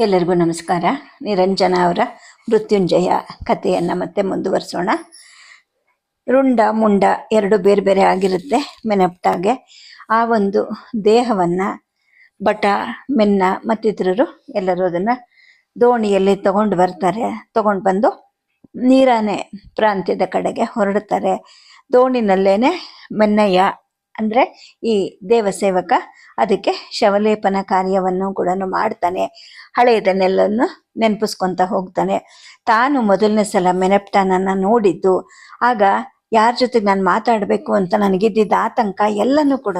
ಎಲ್ಲರಿಗೂ ನಮಸ್ಕಾರ. ನಿರಂಜನ ಅವರ ಮೃತ್ಯುಂಜಯ ಕಥೆಯನ್ನು ಮತ್ತೆ ಮುಂದುವರಿಸೋಣ. ರುಂಡ ಮುಂಡ ಎರಡು ಬೇರೆ ಬೇರೆ ಆಗಿರುತ್ತೆ ಮೆನಪ್ಟಾಗೆ. ಆ ಒಂದು ದೇಹವನ್ನು, ಬಟ, ಮೆನ್ನ ಮತ್ತಿತರರು ಎಲ್ಲರೂ ಅದನ್ನು ದೋಣಿಯಲ್ಲಿ ತಗೊಂಡು ಬರ್ತಾರೆ. ತಗೊಂಡು ಬಂದು ನೀರಾನೆ ಪ್ರಾಂತ್ಯದ ಕಡೆಗೆ ಹೊರಡ್ತಾರೆ. ದೋಣಿನಲ್ಲೇನೆ ಮೆನ್ನಯ್ಯ ಅಂದರೆ ಈ ದೇವಸೇವಕ ಅದಕ್ಕೆ ಶವಲೇಪನ ಕಾರ್ಯವನ್ನು ಕೂಡ ಮಾಡ್ತಾನೆ. ಹಳೆಯದನ್ನೆಲ್ಲನ್ನು ನೆನಪಿಸ್ಕೊಂತ ಹೋಗ್ತಾನೆ. ತಾನು ಮೊದಲನೇ ಸಲ ಮೆನಪ್ಟನನ್ನ ನೋಡಿದ್ದು. ಆಗ ಯಾರ ಜೊತೆಗೆ ನಾನು ಮಾತಾಡಬೇಕು ಅಂತ ನನಗಿದ್ದಿದ್ದ ಆತಂಕ ಎಲ್ಲನೂ ಕೂಡ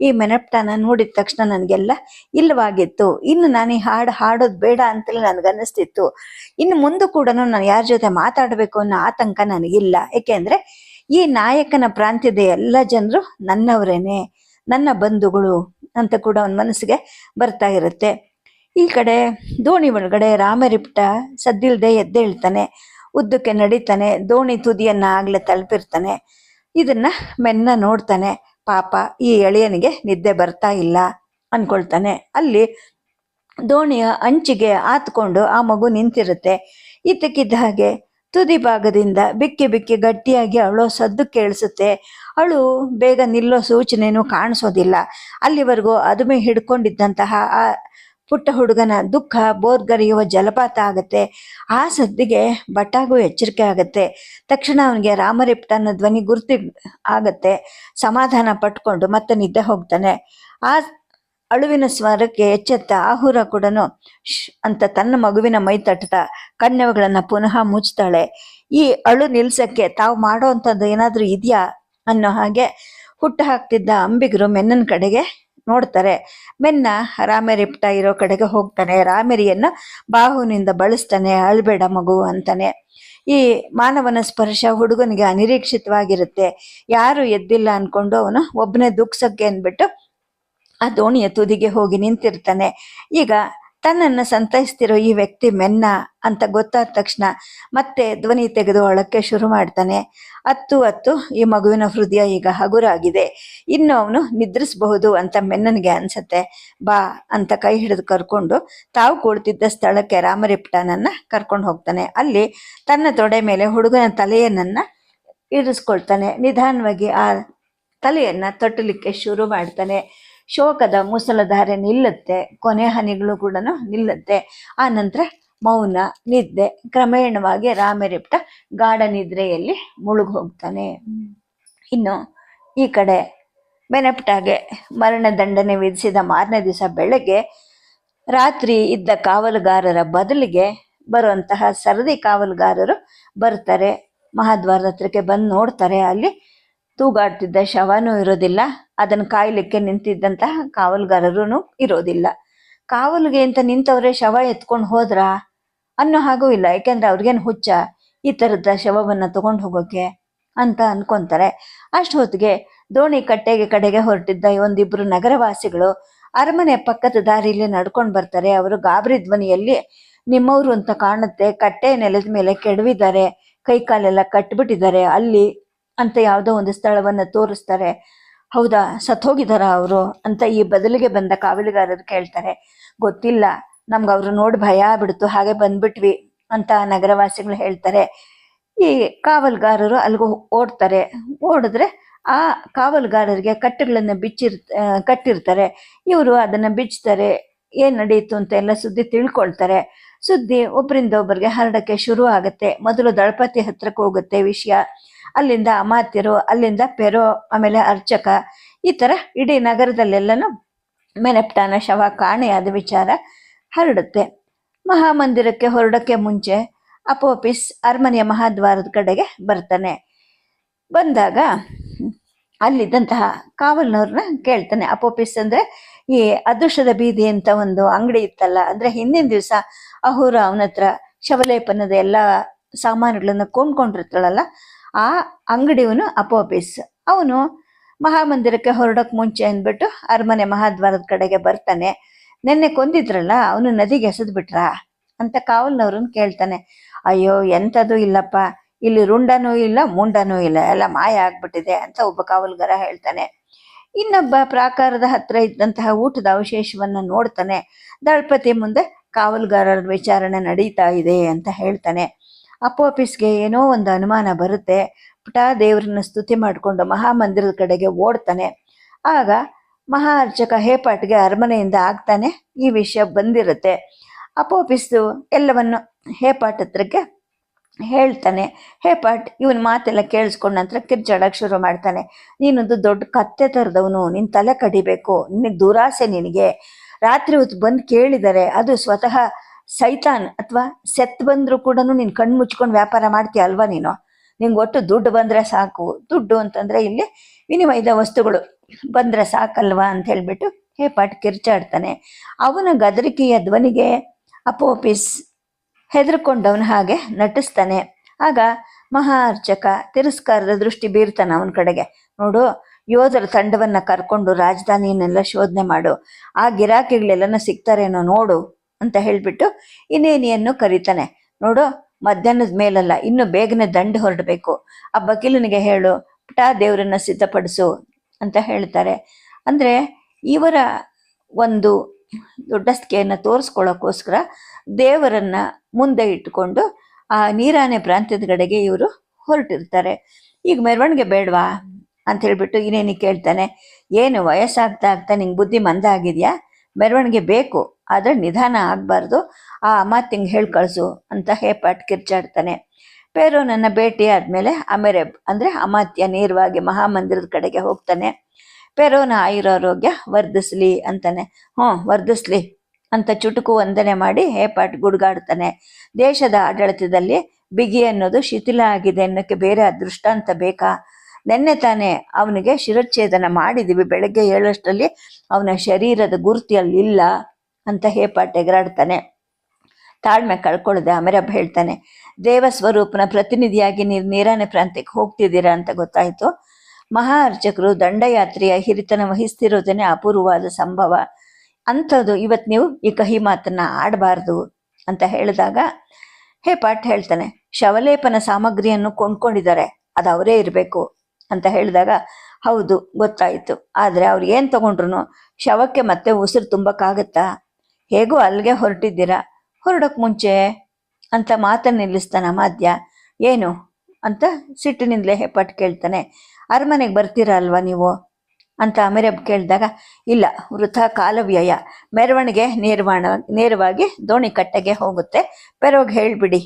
ಈ ಮೆನಪ್ಟಾನ ನೋಡಿದ ತಕ್ಷಣ ನನಗೆಲ್ಲ ಇಲ್ಲವಾಗಿತ್ತು. ಇನ್ನು ನಾನು ಈ ಹಾಡು ಹಾಡೋದು ಬೇಡ ಅಂತಲೇ ನನಗನ್ನಿಸ್ತಿತ್ತು. ಇನ್ನು ಮುಂದೆ ಕೂಡ ನಾನು ಯಾರ ಜೊತೆ ಮಾತಾಡಬೇಕು ಅನ್ನೋ ಆತಂಕ ನನಗಿಲ್ಲ. ಏಕೆಂದ್ರೆ ಈ ನಾಯಕನ ಪ್ರಾಂತ್ಯದ ಎಲ್ಲ ಜನರು ನನ್ನವರೇನೆ, ನನ್ನ ಬಂಧುಗಳು ಅಂತ ಕೂಡ ಅವನ ಮನಸ್ಸಿಗೆ ಬರ್ತಾ ಇರುತ್ತೆ. ಈ ಕಡೆ ದೋಣಿ ಒಳಗಡೆ ರಾಮರಿಪ್ಟ ಸದ್ದಿಲ್ದೆ ಎದ್ದೇಳ್ತಾನೆ, ಉದ್ದಕ್ಕೆ ನಡೀತಾನೆ, ದೋಣಿ ತುದಿಯನ್ನ ಆಗಲೇ ತಲುಪಿರ್ತಾನೆ. ಇದನ್ನು ಮೆನ್ನ ನೋಡ್ತಾನೆ, ಪಾಪ ಈ ಎಳೆಯನಿಗೆ ನಿದ್ದೆ ಬರ್ತಾ ಇಲ್ಲ ಅಂದ್ಕೊಳ್ತಾನೆ ಅಲ್ಲಿ ದೋಣಿಯ ಅಂಚಿಗೆ ಆತ್ಕೊಂಡು ಆ ಮಗು ನಿಂತಿರುತ್ತೆ. ಇದ್ದಕ್ಕಿದ್ದ ಹಾಗೆ ತುದಿ ಭಾಗದಿಂದ ಬಿಕ್ಕಿ ಬಿಕ್ಕಿ ಗಟ್ಟಿಯಾಗಿ ಅಳೋ ಸದ್ದು ಕೇಳಿಸುತ್ತೆ. ಅಳು ಬೇಗ ನಿಲ್ಲೋ ಸೂಚನೆಯೂ ಕಾಣಿಸೋದಿಲ್ಲ. ಅಲ್ಲಿವರೆಗೂ ಅದುಮೆ ಹಿಡ್ಕೊಂಡಿದ್ದಂತಹ ಆ ಪುಟ್ಟ ಹುಡುಗನ ದುಃಖ ಬೋರ್ಗರಿಯುವ ಜಲಪಾತ ಆಗುತ್ತೆ. ಆ ಸದ್ದಿಗೆ ಬಟಾಗೂ ಎಚ್ಚರಿಕೆ ಆಗುತ್ತೆ. ತಕ್ಷಣ ಅವನಿಗೆ ರಾಮರಿಪ್ಟನ ಧ್ವನಿ ಗುರ್ತಿ ಆಗತ್ತೆ. ಸಮಾಧಾನ ಪಟ್ಕೊಂಡು ಮತ್ತೆ ನಿದ್ದೆ ಹೋಗ್ತಾನೆ. ಆ ಅಳುವಿನ ಸ್ವರಕ್ಕೆ ಎಚ್ಚೆತ್ತ ಆಹುರ ಕೂಡ ಅಂತ ತನ್ನ ಮಗುವಿನ ಮೈ ತಟ್ಟುತ್ತಾ ಕಣ್ಣುಗಳನ್ನ ಪುನಃ ಮುಚ್ತಾಳೆ. ಈ ಅಳು ನಿಲ್ಸಕ್ಕೆ ತಾವು ಮಾಡೋ ಅಂಥದ್ದು ಏನಾದ್ರೂ ಇದೆಯಾ? ಅನ್ನೋ ಹಾಗೆ ಹುಟ್ಟು ಹಾಕ್ತಿದ್ದ ಅಂಬಿಗರು ಮೆನ್ನನ ಕಡೆಗೆ ನೋಡ್ತಾರೆ. ಮೆನ್ನ ರಾಮೇರಿಪ್ಟ ಇರೋ ಕಡೆಗೆ ಹೋಗ್ತಾನೆ. ರಾಮೆರಿಯನ್ನು ಬಾಹುನಿಂದ ಬಳಸ್ತಾನೆ. ಅಳ್ಬೇಡ ಮಗು ಅಂತಾನೆ. ಈ ಮಾನವನ ಸ್ಪರ್ಶ ಹುಡುಗನಿಗೆ ಅನಿರೀಕ್ಷಿತವಾಗಿರುತ್ತೆ. ಯಾರು ಎದ್ದಿಲ್ಲ ಅನ್ಕೊಂಡು ಅವನು ಒಬ್ಬನೇ ದುಃಖಸಕ್ಕೆ ಅಂದ್ಬಿಟ್ಟು ಆ ದೋಣಿಯ ತುದಿಗೆ ಹೋಗಿ ನಿಂತಿರ್ತಾನೆ. ಈಗ ತನ್ನನ್ನು ಸಂತೈಸ್ತಿರೋ ಈ ವ್ಯಕ್ತಿ ಮೆನ್ನ ಅಂತ ಗೊತ್ತಾದ ತಕ್ಷಣ ಮತ್ತೆ ಧ್ವನಿ ತೆಗೆದು ಅಳಕ್ಕೆ ಶುರು ಮಾಡ್ತಾನೆ. ಹತ್ತು ಹತ್ತು ಈ ಮಗುವಿನ ಹೃದಯ ಈಗ ಹಗುರಾಗಿದೆ. ಇನ್ನು ಅವನು ನಿದ್ರಿಸಬಹುದು ಅಂತ ಮೆನ್ನನಿಗೆ ಅನ್ಸತ್ತೆ. ಬಾ ಅಂತ ಕೈ ಹಿಡಿದು ಕರ್ಕೊಂಡು ತಾವು ಕೂಳ್ತಿದ್ದ ಸ್ಥಳಕ್ಕೆ ರಾಮರಿಪ್ಟನನ್ನ ಕರ್ಕೊಂಡು ಹೋಗ್ತಾನೆ. ಅಲ್ಲಿ ತನ್ನ ತೊಡೆ ಮೇಲೆ ಹುಡುಗನ ತಲೆಯನ್ನ ಇರಿಸ್ಕೊಳ್ತಾನೆ. ನಿಧಾನವಾಗಿ ಆ ತಲೆಯನ್ನ ತಟ್ಟಲಿಕ್ಕೆ ಶುರು ಮಾಡ್ತಾನೆ. ಶೋಕದ ಮುಸಲಧಾರೆ ನಿಲ್ಲುತ್ತೆ, ಕೊನೆ ಹನಿಗಳು ಕೂಡ ನಿಲ್ಲುತ್ತೆ. ಆ ನಂತರ ಮೌನ, ನಿದ್ದೆ, ಕ್ರಮೇಣವಾಗಿ ರಾಮರೆಪ್ಟ ಗಾಢ ನಿದ್ರೆಯಲ್ಲಿ ಮುಳುಗಿ ಹೋಗ್ತಾನೆ ಇನ್ನು ಈ ಕಡೆ ಬೆನಪ್ಟಾಗೆ ಮರಣ ದಂಡನೆ ವಿಧಿಸಿದ ಮಾರನೇ ದಿವಸ ಬೆಳಗ್ಗೆ ರಾತ್ರಿ ಇದ್ದ ಕಾವಲುಗಾರರ ಬದಲಿಗೆ ಬರುವಂತಹ ಸರದಿ ಕಾವಲುಗಾರರು ಬರ್ತಾರೆ. ಮಹಾದ್ವಾರದ ಹತ್ರಕ್ಕೆ ಬಂದು ನೋಡ್ತಾರೆ. ಅಲ್ಲಿ ತೂಗಾಡ್ತಿದ್ದ ಶವನೂ ಇರೋದಿಲ್ಲ. ಅದನ್ನು ಕಾಯ್ಲಿಕ್ಕೆ ನಿಂತಿದ್ದಂತಹ ಕಾವಲುಗಾರರೂ ಇರೋದಿಲ್ಲ. ಕಾವಲಿಗೆ ಅಂತ ನಿಂತವ್ರೆ ಶವ ಎತ್ಕೊಂಡು ಹೋದ್ರ? ಅನ್ನೋ ಹಾಗೂ ಇಲ್ಲ. ಯಾಕೆಂದ್ರೆ ಅವ್ರಿಗೇನು ಹುಚ್ಚ? ಈ ಥರದ ಶವವನ್ನು ತಗೊಂಡು ಹೋಗೋಕೆ ಅಂತ ಅನ್ಕೊಂತಾರೆ. ಅಷ್ಟು ಹೊತ್ತಿಗೆ ದೋಣಿ ಕಟ್ಟೆಗೆ ಕಡೆಗೆ ಹೊರಟಿದ್ದ ಒಂದಿಬ್ರು ನಗರವಾಸಿಗಳು ಅರಮನೆ ಪಕ್ಕದ ದಾರಿಯಲ್ಲಿ ನಡ್ಕೊಂಡು ಬರ್ತಾರೆ. ಅವರು ಗಾಬರಿ ಧ್ವನಿಯಲ್ಲಿ, ನಿಮ್ಮವರು ಅಂತ ಕಾಣುತ್ತೆ. ಕಟ್ಟೆ ನೆಲದ ಮೇಲೆ ಕೆಡವಿದ್ದಾರೆ. ಕೈ ಕಾಲೆಲ್ಲ ಕಟ್ಬಿಟ್ಟಿದ್ದಾರೆ. ಅಲ್ಲಿ ಅಂತ ಯಾವುದೋ ಒಂದು ಸ್ಥಳವನ್ನು ತೋರಿಸ್ತಾರೆ. ಹೌದಾ? ಸತ್ತೋಗಿದಾರ ಅವರು? ಅಂತ ಈ ಬದಲಿಗೆ ಬಂದ ಕಾವಲುಗಾರರು ಕೇಳ್ತಾರೆ. ಗೊತ್ತಿಲ್ಲ. ನಮ್ಗೆ ಅವರು ನೋಡಿ ಭಯ ಬಿಡ್ತು ಹಾಗೆ ಬಂದ್ಬಿಟ್ವಿ ಅಂತ ನಗರವಾಸಿಗಳು ಹೇಳ್ತಾರೆ. ಈ ಕಾವಲುಗಾರರು ಅಲ್ಲಿಗೆ ಓಡ್ತಾರೆ. ಓಡಿದ್ರೆ ಆ ಕಾವಲುಗಾರರಿಗೆ ಕಟ್ಟುಗಳನ್ನು ಬಿಚ್ಚಿರ್ ಕಟ್ಟಿರ್ತಾರೆ. ಇವರು ಅದನ್ನು ಬಿಚ್ಚುತ್ತಾರೆ ಏನು ನಡೀತು ಅಂತ ಎಲ್ಲ ಸುದ್ದಿ ತಿಳ್ಕೊಳ್ತಾರೆ. ಸುದ್ದಿ ಒಬ್ಬರಿಂದ ಒಬ್ಬರಿಗೆ ಹರಡಕ್ಕೆ ಶುರು ಆಗುತ್ತೆ. ಮೊದಲು ದಳಪತಿ ಹತ್ರಕ್ಕೆ ಹೋಗುತ್ತೆ ವಿಷಯ. ಅಲ್ಲಿಂದ ಅಮಾತ್ಯರು, ಅಲ್ಲಿಂದ ಪೆರೋ, ಆಮೇಲೆ ಅರ್ಚಕ. ಈ ಥರ ಇಡೀ ನಗರದಲ್ಲೆಲ್ಲನೂ ಮೆನೆಪ್ಟಾನ, ಶವ ಕಾಣೆಯಾದ ವಿಚಾರ ಹರಡುತ್ತೆ. ಮಹಾಮಂದಿರಕ್ಕೆ ಹೊರಡಕ್ಕೆ ಮುಂಚೆ ಅಪೋಪಿಸ್ ಅರಮನೆಯ ಮಹಾದ್ವಾರದ ಕಡೆಗೆ ಬರ್ತಾನೆ. ಬಂದಾಗ ಅಲ್ಲಿದ್ದಂತಹ ಕಾವಲ್ನವ್ರನ್ನ ಕೇಳ್ತಾನೆ. ಅಪೋಪಿಸ್ ಅಂದ್ರೆ ಈ ಅದೃಷ್ಟದ ಬೀದಿ ಅಂತ ಒಂದು ಅಂಗಡಿ ಇತ್ತಲ್ಲ, ಅಂದ್ರೆ ಹಿಂದಿನ ದಿವಸ ಅಹುರ ಅವನ ಹತ್ರ ಶವಲೇಪನದ ಎಲ್ಲ ಸಾಮಾನುಗಳನ್ನ ಕೊಂಡ್ಕೊಂಡಿರ್ತಾಳಲ್ಲ, ಆ ಅಂಗಡಿಯವನು ಅಪೋಪಿಸ್. ಅವನು ಮಹಾಮಂದಿರಕ್ಕೆ ಹೊರಡಕ್ ಮುಂಚೆ ಅಂದ್ಬಿಟ್ಟು ಅರಮನೆ ಮಹಾದ್ವಾರದ ಕಡೆಗೆ ಬರ್ತಾನೆ. ನಿನ್ನೆ ಕೊಂದಿದ್ರಲ್ಲ, ಅವನು ನದಿಗೆ ಎಸೆದು ಬಿಟ್ರಾ ಅಂತ ಕಾವಲ್ನವ್ರನ್ನ ಕೇಳ್ತಾನೆ. ಅಯ್ಯೋ ಎಂಥದ್ದು ಇಲ್ಲಪ್ಪ, ಇಲ್ಲಿ ರುಂಡನೂ ಇಲ್ಲ, ಮುಂಡನೂ ಇಲ್ಲ, ಎಲ್ಲ ಮಾಯ ಆಗ್ಬಿಟ್ಟಿದೆ ಅಂತ ಒಬ್ಬ ಕಾವಲುಗಾರ ಹೇಳ್ತಾನೆ. ಇನ್ನೊಬ್ಬ ಪ್ರಾಕಾರದ ಹತ್ರ ಇದ್ದಂತಹ ಊಟದ ಅವಶೇಷವನ್ನು ನೋಡ್ತಾನೆ. ದಳಪತಿ ಮುಂದೆ ಕಾವಲುಗಾರರ ವಿಚಾರಣೆ ನಡೀತಾ ಇದೆ ಅಂತ ಹೇಳ್ತಾನೆ. ಅಪೋಪಿಸ್ಗೆ ಏನೋ ಒಂದು ಅನುಮಾನ ಬರುತ್ತೆ. ಪುಟ ದೇವರನ್ನ ಸ್ತುತಿ ಮಾಡಿಕೊಂಡು ಮಹಾಮಂದಿರದ ಕಡೆಗೆ ಓಡ್ತಾನೆ. ಆಗ ಮಹಾ ಅರ್ಚಕ ಹೇಪಾಟ್ಗೆ ಅರಮನೆಯಿಂದ ಆಗ್ತಾನೆ. ಈ ವಿಷಯ ಬಂದಿರುತ್ತೆ. ಅಪೋಪಿಸ್ತು ಎಲ್ಲವನ್ನು ಹೇಪಾಟ್ ಹತ್ರಕ್ಕೆ ಹೇಳ್ತಾನೆ, ಹೇ ಪಟ್, ಇವನ್ ಮಾತೆಲ್ಲ ಕೇಳಿಸ್ಕೊಂಡ ನಂತರ ಕಿರ್ಚಾಡಕ್ಕೆ ಶುರು ಮಾಡ್ತಾನೆ. ನೀನೊಂದು ದೊಡ್ಡ ಕತ್ತೆ ತರದವನು, ನಿನ್ ತಲೆ ಕಡಿಬೇಕು, ನಿನಗೆ ದುರಾಸೆ ನಿನಗೆ. ರಾತ್ರಿ ಹೊತ್ತು ಬಂದು ಕೇಳಿದರೆ ಅದು ಸ್ವತಃ ಸೈತಾನ್ ಅಥವಾ ಸೆತ್ ಬಂದ್ರು ಕೂಡ ನೀನ್ ಕಣ್ಣು ಮುಚ್ಕೊಂಡು ವ್ಯಾಪಾರ ಮಾಡ್ತೀಯ ಅಲ್ವಾ ನೀನು? ನಿಂಗೆ ಒಟ್ಟು ದುಡ್ಡು ಬಂದ್ರೆ ಸಾಕು. ದುಡ್ಡು ಅಂತಂದ್ರೆ ಇಲ್ಲಿ ವಿನಿಮಯದ ವಸ್ತುಗಳು. ಬಂದ್ರೆ ಸಾಕಲ್ವಾ ಅಂತ ಹೇಳ್ಬಿಟ್ಟು ಹೇಪಾಟ್ ಕಿರ್ಚಾಡ್ತಾನೆ. ಅವನ ಗದರಿಕೆಯ ಧ್ವನಿಗೆ ಅಪೋಪಿಸ್ ಹೆದರ್ಕೊಂಡವನ ಹಾಗೆ ನಟಿಸ್ತಾನೆ. ಆಗ ಮಹಾ ಅರ್ಚಕ ತಿರಸ್ಕಾರದ ದೃಷ್ಟಿ ಬೀರ್ತಾನೆ ಅವನ ಕಡೆಗೆ. ನೋಡು, ಯೋಧರ ತಂಡವನ್ನ ಕರ್ಕೊಂಡು ರಾಜಧಾನಿಯನ್ನೆಲ್ಲ ಶೋಧನೆ ಮಾಡು. ಆ ಗಿರಾಕಿಗಳೆಲ್ಲನ ಸಿಗ್ತಾರೇನೋ ನೋಡು ಅಂತ ಹೇಳಿಬಿಟ್ಟು ಇನ್ನೇನಿಯನ್ನು ಕರೀತಾನೆ. ನೋಡು, ಮಧ್ಯಾಹ್ನದ ಮೇಲಲ್ಲ, ಇನ್ನು ಬೇಗನೆ ದಂಡ ಹೊರಡಬೇಕು. ಆ ವಕೀಲನಿಗೆ ಹೇಳು, ಪುಟ ದೇವರನ್ನ ಸಿದ್ಧಪಡಿಸು ಅಂತ ಹೇಳ್ತಾರೆ. ಅಂದ್ರೆ ಇವರ ಒಂದು ದೊಡ್ಡಸ್ಕೆಯನ್ನು ತೋರಿಸ್ಕೊಳ್ಳೋಕ್ಕೋಸ್ಕರ ದೇವರನ್ನ ಮುಂದೆ ಇಟ್ಟುಕೊಂಡು ಆ ನೀರಾನೆ ಪ್ರಾಂತ್ಯದ ಕಡೆಗೆ ಇವರು ಹೊರಟಿರ್ತಾರೆ. ಈಗ ಮೆರವಣಿಗೆ ಬೇಡವಾ? ಅಂತ ಹೇಳ್ಬಿಟ್ಟು ಇನ್ನೇನು ಕೇಳ್ತಾನೆ, ಏನು ವಯಸ್ಸಾಗ್ತಾ ಆಗ್ತಾ ನಿಂಗೆ ಬುದ್ಧಿ ಮಂದ ಆಗಿದೆಯಾ ಮೆರವಣಿಗೆ ಬೇಕು, ಆದರೆ ನಿಧಾನ ಆಗಬಾರ್ದು. ಆ ಮಾತಿಂಗೆ ಹೇಳಿ ಕಳಿಸು ಅಂತ ಹೇಪಾಟ್ ಕಿರ್ಚಾಡ್ತಾನೆ. ಪೇರು ನನ್ನ ಭೇಟಿ ಆದಮೇಲೆ ಅಮೆರೆಬ್ ಅಂದರೆ ಅಮಾತ್ಯ ನೇರವಾಗಿ ಮಹಾಮಂದಿರದ ಕಡೆಗೆ ಹೋಗ್ತಾನೆ. ಪೆರೋನ ಆಯುರಾರೋಗ್ಯ ವರ್ಧಿಸ್ಲಿ ಅಂತಾನೆ. ಹ್ಞೂ ವರ್ಧಿಸ್ಲಿ. ಅಂತ ಚುಟುಕು ವಂದನೆ ಮಾಡಿ ಹೇಪಾಟ್ ಗುಡ್ಗಾಡ್ತಾನೆ ದೇಶದ ಆಡಳಿತದಲ್ಲಿ ಬಿಗಿ ಅನ್ನೋದು ಶಿಥಿಲ ಆಗಿದೆ ಅನ್ನೋಕ್ಕೆ ಬೇರೆ ಅದೃಷ್ಟಾಂತ ಬೇಕಾ? ನೆನ್ನೆ ತಾನೇ ಅವನಿಗೆ ಶಿರಚ್ಛೇದನ ಮಾಡಿದ್ದೀವಿ ಬೆಳಗ್ಗೆ ಏಳಷ್ಟರಲ್ಲಿ ಅವನ ಶರೀರದ ಗುರುತಿ ಅಲ್ಲಿ ಇಲ್ಲ ಅಂತ ಹೇಪಾಟ್ ಎಗರಾಡ್ತಾನೆ. ತಾಳ್ಮೆ ಕಳ್ಕೊಳ್ಳದೆ ಅಮರಬ್ ಹೇಳ್ತಾನೆ, ದೇವ ಸ್ವರೂಪನ ಪ್ರತಿನಿಧಿಯಾಗಿ ನೀವು ನೀರಾನೆ ಪ್ರಾಂತ್ಯಕ್ಕೆ ಹೋಗ್ತಿದ್ದೀರಾ ಅಂತ ಗೊತ್ತಾಯಿತು. ಮಹಾ ಅರ್ಚಕರು ದಂಡಯಾತ್ರೆಯ ಹಿರಿತನ ವಹಿಸ್ತಿರೋದನ್ನೇ ಅಪೂರ್ವವಾದ ಸಂಭವ. ಅಂಥದ್ದು ಇವತ್ತು ನೀವು ಈ ಕಹಿ ಮಾತನ್ನ ಆಡಬಾರ್ದು ಅಂತ ಹೇಳಿದಾಗ, ಹೇ ಪಾಠ ಹೇಳ್ತಾನೆ, ಶವಲೇಪನ ಸಾಮಗ್ರಿಯನ್ನು ಕೊಂಡ್ಕೊಂಡಿದ್ದಾರೆ, ಅದು ಅವರೇ ಇರಬೇಕು ಅಂತ ಹೇಳಿದಾಗ, ಹೌದು, ಗೊತ್ತಾಯ್ತು. ಆದರೆ ಅವ್ರು ಏನು ತಗೊಂಡ್ರು ಶವಕ್ಕೆ ಮತ್ತೆ ಉಸಿರು ತುಂಬಕ್ಕಾಗತ್ತಾ? ಹೇಗೂ ಅಲ್ಲಿಗೆ ಹೊರಟಿದ್ದೀರಾ? ಹೊರಡೋಕೆ ಮುಂಚೆ ಅಂತ ಮಾತನ್ನು ನಿಲ್ಲಿಸ್ತಾನ ಮಾಧ್ಯ ಏನು? ಅಂತ ಸಿಟ್ಟಿನಿಂದಲೇ ಹೆಪ್ಪಟ್ ಕೇಳ್ತಾನೆ. ಅರಮನೆಗೆ ಬರ್ತೀರಾ ಅಲ್ವಾ ನೀವು? ಅಂತ ಆಮೇಲೆ ಕೇಳಿದಾಗ, ಇಲ್ಲ, ವೃಥ ಕಾಲವ್ಯಯ. ಮೆರವಣಿಗೆ ನೇರವಾಣ, ನೇರವಾಗಿ ದೋಣಿ ಕಟ್ಟೆಗೆ ಹೋಗುತ್ತೆ. ಪೆರೋಗ್ ಹೇಳಿಬಿಡಿ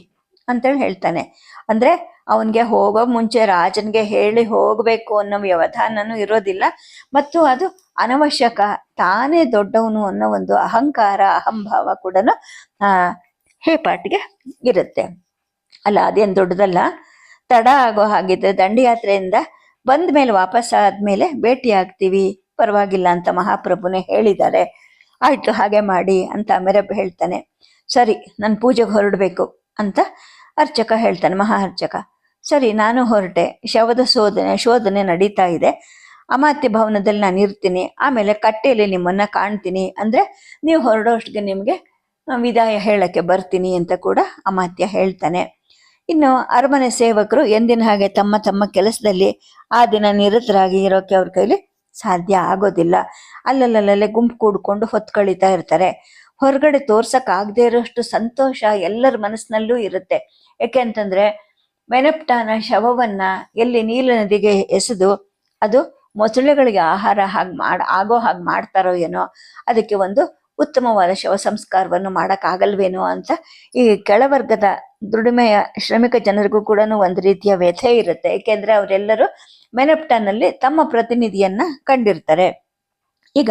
ಅಂತೇಳಿ ಹೇಳ್ತಾನೆ. ಅಂದರೆ ಅವನಿಗೆ ಹೋಗೋ ಮುಂಚೆ ರಾಜನಿಗೆ ಹೇಳಿ ಹೋಗಬೇಕು ಅನ್ನೋ ವ್ಯವಧಾನನೂ ಇರೋದಿಲ್ಲ. ಮತ್ತು ಅದು ಅನವಶ್ಯಕ, ತಾನೇ ದೊಡ್ಡವನು ಅನ್ನೋ ಒಂದು ಅಹಂಕಾರ, ಅಹಂಭಾವ ಕೂಡ ಹೇಪಾಟಿಗೆ ಇರುತ್ತೆ. ಅಲ್ಲ, ಅದೇನು ದೊಡ್ಡದಲ್ಲ? ತಡ ಆಗೋ ಹಾಗಿದ್ರೆ ದಂಡಯಾತ್ರೆಯಿಂದ ಬಂದ ಮೇಲೆ ವಾಪಸ್ ಆದಮೇಲೆ ಭೇಟಿ ಆಗ್ತೀವಿ. ಪರವಾಗಿಲ್ಲ ಅಂತ ಮಹಾಪ್ರಭುನೇ ಹೇಳಿದ್ದಾರೆ. ಆಯಿತು, ಹಾಗೆ ಮಾಡಿ ಅಂತ ಮೆರಬ್ ಹೇಳ್ತಾನೆ. ಸರಿ, ನಾನು ಪೂಜೆಗೆ ಹೊರಡಬೇಕು ಅಂತ ಅರ್ಚಕ ಹೇಳ್ತಾನೆ ಮಹಾ ಅರ್ಚಕ ಸರಿ, ನಾನು ಹೊರಟೆ. ಶವದ ಶೋಧನೆ ಶೋಧನೆ ನಡೀತಾ ಇದೆ. ಅಮಾತ್ಯ ಭವನದಲ್ಲಿ ನಾನು ಇರ್ತೀನಿ. ಆಮೇಲೆ ಕಟ್ಟೆಯಲ್ಲಿ ನಿಮ್ಮನ್ನ ಕಾಣ್ತೀನಿ. ಅಂದ್ರೆ ನೀವು ಹೊರಡೋಷ್ಟಿಗೆ ನಿಮಗೆ ವಿದಾಯ ಹೇಳಕ್ಕೆ ಬರ್ತೀನಿ ಅಂತ ಕೂಡ ಅಮಾತ್ಯ ಹೇಳ್ತಾನೆ. ಇನ್ನು ಅರಮನೆ ಸೇವಕರು ಎಂದಿನ ಹಾಗೆ ತಮ್ಮ ತಮ್ಮ ಕೆಲಸದಲ್ಲಿ ಆ ದಿನ ನಿರತರಾಗಿ ಇರೋಕೆ ಅವ್ರ ಕೈಲಿ ಸಾಧ್ಯ ಆಗೋದಿಲ್ಲ. ಅಲ್ಲಲ್ಲಲ್ಲೇ ಗುಂಪು ಕೂಡ್ಕೊಂಡು ಹೊತ್ಕೊಳಿತಾ ಇರ್ತಾರೆ. ಹೊರಗಡೆ ತೋರ್ಸಕ್ ಆಗದೆ ಇರೋಷ್ಟು ಸಂತೋಷ ಎಲ್ಲರ ಮನಸ್ಸಿನಲ್ಲೂ ಇರುತ್ತೆ. ಯಾಕೆ ಅಂತಂದ್ರೆ ಮೆನಪ್ಟಾನ ಶವವನ್ನ ಎಲ್ಲಿ ನೀಲ ನದಿಗೆ ಎಸೆದು ಅದು ಮೊಸಳೆಗಳಿಗೆ ಆಹಾರ ಹಾಗೆ ಮಾಡ ಆಗೋ ಹಾಗೆ ಮಾಡ್ತಾರೋ ಏನೋ, ಅದಕ್ಕೆ ಒಂದು ಉತ್ತಮವಾದ ಶವ ಸಂಸ್ಕಾರವನ್ನು ಮಾಡೋಕ್ಕಾಗಲ್ವೇನೋ ಅಂತ ಈ ಕೆಳವರ್ಗದ ದುಡಿಮೆಯ ಶ್ರಮಿಕ ಜನರಿಗೂ ಕೂಡ ಒಂದು ರೀತಿಯ ವ್ಯಥೆ ಇರುತ್ತೆ. ಏಕೆಂದರೆ ಅವರೆಲ್ಲರೂ ಮೆನೆಪ್ಟಾನಲ್ಲಿ ತಮ್ಮ ಪ್ರತಿನಿಧಿಯನ್ನು ಕಂಡಿರ್ತಾರೆ. ಈಗ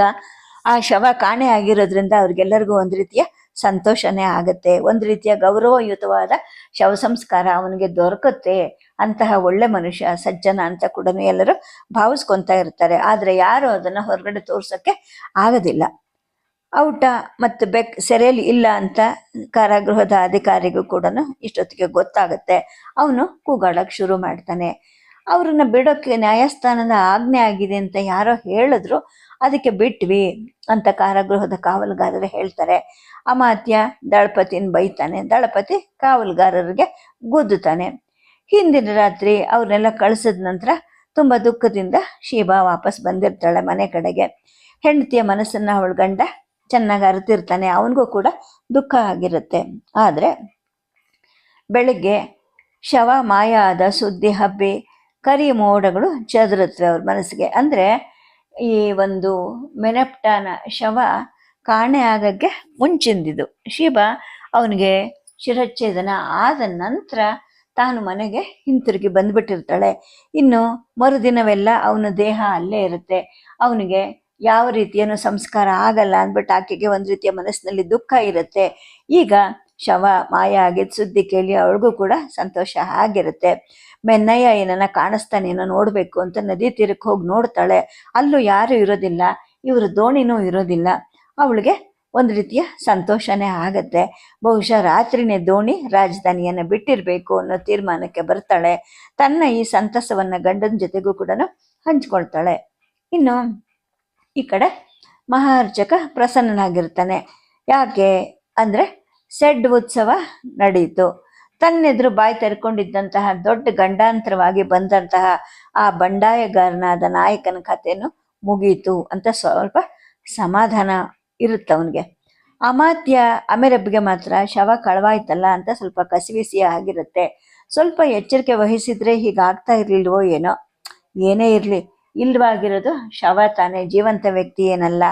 ಆ ಶವ ಕಾಣೆ ಆಗಿರೋದ್ರಿಂದ ಅವ್ರಿಗೆಲ್ಲರಿಗೂ ಒಂದು ರೀತಿಯ ಸಂತೋಷನೇ ಆಗುತ್ತೆ. ಒಂದು ರೀತಿಯ ಗೌರವಯುತವಾದ ಶವ ಸಂಸ್ಕಾರ ಅವನಿಗೆ ದೊರಕುತ್ತೆ. ಅಂತಹ ಒಳ್ಳೆ ಮನುಷ್ಯ, ಸಜ್ಜನ ಅಂತ ಕೂಡ ಎಲ್ಲರೂ ಭಾವಿಸ್ಕೊತಾ ಇರ್ತಾರೆ. ಆದರೆ ಯಾರು ಅದನ್ನು ಹೊರಗಡೆ ತೋರ್ಸೋಕ್ಕೆ ಆಗೋದಿಲ್ಲ. ಔಟ ಮತ್ತು ಬೆಕ್ ಸೆರೆಯಲ್ಲಿ ಇಲ್ಲ ಅಂತ ಕಾರಾಗೃಹದ ಅಧಿಕಾರಿಗೂ ಕೂಡ ಇಷ್ಟೊತ್ತಿಗೆ ಗೊತ್ತಾಗುತ್ತೆ. ಅವನು ಕೂಗಾಡಕ್ಕೆ ಶುರು ಮಾಡ್ತಾನೆ. ಅವ್ರನ್ನ ಬಿಡೋಕೆ ನ್ಯಾಯಸ್ಥಾನದ ಆಜ್ಞೆ ಆಗಿದೆ ಅಂತ ಯಾರೋ ಹೇಳಿದ್ರು, ಅದಕ್ಕೆ ಬಿಟ್ವಿ ಅಂತ ಕಾರಾಗೃಹದ ಕಾವಲುಗಾರರು ಹೇಳ್ತಾರೆ. ಅಮಾತ್ಯ ದಳಪತಿನ ಬೈತಾನೆ. ದಳಪತಿ ಕಾವಲುಗಾರರಿಗೆ ಗುದ್ದುತ್ತಾನೆ. ಹಿಂದಿನ ರಾತ್ರಿ ಅವ್ರನ್ನೆಲ್ಲ ಕಳಿಸಿದ ನಂತರ ತುಂಬ ದುಃಖದಿಂದ ಶೀಬಾ ವಾಪಸ್ ಬಂದಿರ್ತಾಳೆ ಮನೆ ಕಡೆಗೆ. ಹೆಂಡತಿಯ ಮನಸ್ಸನ್ನು ಅವಳು ಗಂಡ ಚೆನ್ನಾಗಿ ಅರಿತಿರ್ತಾನೆ, ಅವನಿಗೂ ಕೂಡ ದುಃಖ ಆಗಿರುತ್ತೆ. ಆದರೆ ಬೆಳಗ್ಗೆ ಶವ ಮಾಯ ಆದ ಸುದ್ದಿ, ಹಬ್ಬಿ, ಕರಿ ಮೋಡಗಳು ಚದುರುತ್ತವೆ ಅವ್ರ ಮನಸ್ಸಿಗೆ. ಅಂದರೆ ಈ ಒಂದು ಮೆನಪ್ಟಾನ ಶವ ಕಾಣೆ ಆಗಕ್ಕೆ ಮುಂಚಿಂದಿದ್ದು. ಶಿವ ಅವನಿಗೆ ಶಿರಚ್ಛೇದನ ಆದ ನಂತರ ತಾನು ಮನೆಗೆ ಹಿಂತಿರುಗಿ ಬಂದುಬಿಟ್ಟಿರ್ತಾಳೆ. ಇನ್ನು ಮರುದಿನವೆಲ್ಲ ಅವನ ದೇಹ ಅಲ್ಲೇ ಇರುತ್ತೆ. ಅವನಿಗೆ ಯಾವ ರೀತಿಯೂ ಸಂಸ್ಕಾರ ಆಗಲ್ಲ ಅಂದ್ಬಿಟ್ಟು ಆಕೆಗೆ ಒಂದು ರೀತಿಯ ಮನಸ್ಸಿನಲ್ಲಿ ದುಃಖ ಇರುತ್ತೆ. ಈಗ ಶವ ಮಾಯ ಆಗಿದ್ದ ಸುದ್ದಿ ಕೇಳಿ ಅವಳಿಗೂ ಕೂಡ ಸಂತೋಷ ಆಗಿರುತ್ತೆ. ಮೆನ್ನಯ್ಯ ಏನನ್ನ ಕಾಣಿಸ್ತಾನೇನೋ ನೋಡಬೇಕು ಅಂತ ನದಿ ತೀರಕ್ಕೆ ಹೋಗಿ ನೋಡ್ತಾಳೆ. ಅಲ್ಲೂ ಯಾರು ಇರೋದಿಲ್ಲ, ಇವ್ರ ದೋಣಿನೂ ಇರೋದಿಲ್ಲ. ಅವಳಿಗೆ ಒಂದು ರೀತಿಯ ಸಂತೋಷನೇ ಆಗತ್ತೆ. ಬಹುಶಃ ರಾತ್ರಿನೇ ದೋಣಿ ರಾಜಧಾನಿಯನ್ನು ಬಿಟ್ಟಿರಬೇಕು ಅನ್ನೋ ತೀರ್ಮಾನಕ್ಕೆ ಬರ್ತಾಳೆ. ತನ್ನ ಈ ಸಂತಸವನ್ನು ಗಂಡನ ಜೊತೆಗೂ ಕೂಡ ಹಂಚ್ಕೊಳ್ತಾಳೆ. ಇನ್ನು ಈ ಕಡೆ ಮಹಾರ್ಚಕ ಪ್ರಸನ್ನನಾಗಿರ್ತಾನೆ. ಯಾಕೆ ಅಂದರೆ ಸೆಡ್ ಉತ್ಸವ ನಡೆಯಿತು ತನ್ನೆದುರು ಬಾಯಿ ತೆರ್ಕೊಂಡಿದ್ದಂತಹ ದೊಡ್ಡ ಗಂಡಾಂತರವಾಗಿ ಬಂದಂತಹ ಆ ಬಂಡಾಯಗಾರನಾದ ನಾಯಕನ ಕಥೆಯನ್ನು ಮುಗೀತು ಅಂತ ಸ್ವಲ್ಪ ಸಮಾಧಾನ ಇರುತ್ತೆ ಅವನಿಗೆ. ಅಮಾತ್ಯ ಅಮೆರಬ್ಗೆ ಮಾತ್ರ ಶವ ಕಳವಾಯ್ತಲ್ಲ ಅಂತ ಸ್ವಲ್ಪ ಕಸಿವಿಸಿ ಆಗಿರುತ್ತೆ. ಸ್ವಲ್ಪ ಎಚ್ಚರಿಕೆ ವಹಿಸಿದ್ರೆ ಹೀಗಾಗ್ತಾ ಇರ್ಲಿಲ್ವೋ ಏನೋ? ಏನೇ ಇರಲಿ. ಇಲ್ವಾಗಿರೋದು ಶವ ತಾನೆ, ಜೀವಂತ ವ್ಯಕ್ತಿ ಏನಲ್ಲ.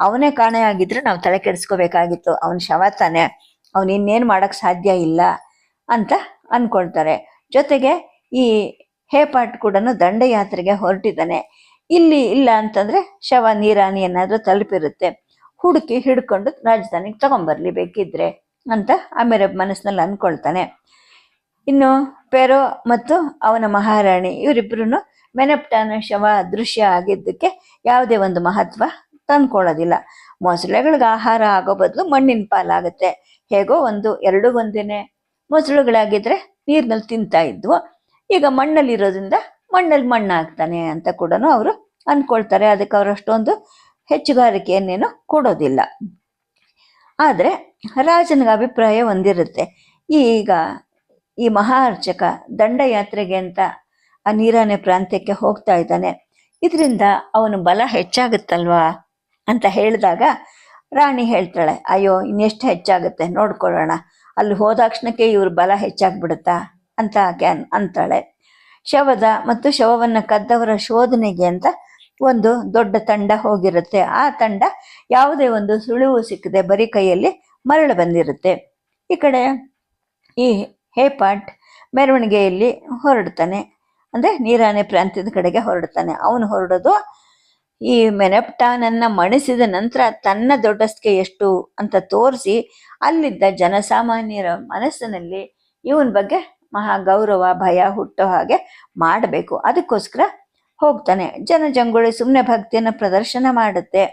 ಅವನೇ ಕಾಣೆ ಆಗಿದ್ರೆ ನಾವು ತಲೆ ಕೆಡಿಸ್ಕೋಬೇಕಾಗಿತ್ತು. ಅವನ ಶವ ತಾನೆ. ಅವನು ಇನ್ನೇನು ಮಾಡೋಕ್ಕೆ ಸಾಧ್ಯ ಇಲ್ಲ ಅಂತ ಅನ್ಕೊಳ್ತಾರೆ. ಜೊತೆಗೆ ಈ ಹೇಪಾಟ್ ಕೂಡ ದಂಡಯಾತ್ರೆಗೆ ಹೊರಟಿದ್ದಾನೆ. ಇಲ್ಲಿ ಇಲ್ಲ ಅಂತಂದ್ರೆ ಶವ ನೀರಾನಿ ಏನಾದರೂ ತಲುಪಿರುತ್ತೆ. ಹುಡುಕಿ ಹಿಡ್ಕೊಂಡು ರಾಜಧಾನಿಗೆ ತಗೊಂಬರ್ಲಿ ಬೇಕಿದ್ರೆ ಅಂತ ಆಮೇಲೆ ಮನಸ್ಸಿನಲ್ಲಿ ಅನ್ಕೊಳ್ತಾನೆ. ಇನ್ನು ಪೆರೋ ಮತ್ತು ಅವನ ಮಹಾರಾಣಿ ಇವರಿಬ್ರು ಮೆನಪ್ಟಾನ ಶವ ದೃಶ್ಯ ಆಗಿದ್ದಕ್ಕೆ ಯಾವುದೇ ಒಂದು ಮಹತ್ವ ತಂದ್ಕೊಳ್ಳೋದಿಲ್ಲ ಮೊಸಳೆಗಳಿಗೆ ಆಹಾರ ಆಗೋ ಬದಲು ಮಣ್ಣಿನ ಪಾಲಾಗುತ್ತೆ. ಹೇಗೋ ಒಂದು ಎರಡು ಒಂದೇನೆ ಮೊಸಳುಗಳಾಗಿದ್ರೆ ನೀರಿನಲ್ಲಿ ತಿಂತಾ ಇದ್ವು. ಈಗ ಮಣ್ಣಲ್ಲಿ ಇರೋದ್ರಿಂದ ಮಣ್ಣಲ್ಲಿ ಮಣ್ಣಾಗ್ತಾನೆ ಅಂತ ಕೂಡ ಅವರು ಅಂದ್ಕೊಳ್ತಾರೆ ಅದಕ್ಕೆ ಅವರು ಅಷ್ಟೊಂದು ಹೆಚ್ಚುಗಾರಿಕೆಯನ್ನೇನು ಕೊಡೋದಿಲ್ಲ. ಆದರೆ ರಾಜನಿಗೆ ಅಭಿಪ್ರಾಯ ಒಂದಿರುತ್ತೆ. ಈಗ ಈ ಮಹಾರ್ಚಕ ದಂಡಯಾತ್ರೆಗೆ ಅಂತ ಆ ನೀರಾನೆ ಪ್ರಾಂತ್ಯಕ್ಕೆ ಹೋಗ್ತಾ ಇದ್ದಾನೆ. ಇದರಿಂದ ಅವನು ಬಲ ಹೆಚ್ಚಾಗುತ್ತಲ್ವಾ? ಅಂತ ಹೇಳಿದಾಗ ರಾಣಿ ಹೇಳ್ತಾಳೆ, ಅಯ್ಯೋ, ಇನ್ನೆಷ್ಟು ಹೆಚ್ಚಾಗುತ್ತೆ ನೋಡ್ಕೊಳ್ಳೋಣ. ಅಲ್ಲಿ ಹೋದಾಕ್ಷಣಕ್ಕೆ ಇವ್ರ ಬಲ ಹೆಚ್ಚಾಗ್ಬಿಡುತ್ತಾ? ಅಂತ ಆಕೆ ಅನ್- ಅಂತಾಳೆ. ಶವದ ಮತ್ತು ಶವವನ್ನು ಕದ್ದವರ ಶೋಧನೆಗೆ ಅಂತ ಒಂದು ದೊಡ್ಡ ತಂಡ ಹೋಗಿರುತ್ತೆ. ಆ ತಂಡ ಯಾವುದೇ ಒಂದು ಸುಳಿವು ಸಿಕ್ಕದೆ ಬರೀ ಕೈಯಲ್ಲಿ ಮರಳು ಬಂದಿರುತ್ತೆ. ಈ ಕಡೆ ಈ ಹೇಪಾಟ್ ಮೆರವಣಿಗೆಯಲ್ಲಿ ಹೊರಡ್ತಾನೆ. ಅಂದ್ರೆ ನೀರಾನೆ ಪ್ರಾಂತ್ಯದ ಕಡೆಗೆ ಹೊರಡ್ತಾನೆ. ಅವನು ಹೊರಡೋದು ಈ ಮೆನಪ್ಟಾನನ್ನ ಮಣಿಸಿದ ನಂತರ ತನ್ನ ದೊಡ್ಡಸ್ಕೆ ಎಷ್ಟು ಅಂತ ತೋರಿಸಿ ಅಲ್ಲಿದ್ದ ಜನಸಾಮಾನ್ಯರ ಮನಸ್ಸಿನಲ್ಲಿ ಇವನ ಬಗ್ಗೆ ಮಹಾ ಗೌರವ ಭಯ ಹುಟ್ಟೋ ಹಾಗೆ ಮಾಡಬೇಕು. ಅದಕ್ಕೋಸ್ಕರ ಹೋಗ್ತಾನೆ. ಜನಜಂಗುಳಿ ಸುಮ್ಮನೆ ಭಕ್ತಿಯನ್ನು ಪ್ರದರ್ಶನ ಮಾಡುತ್ತೆ.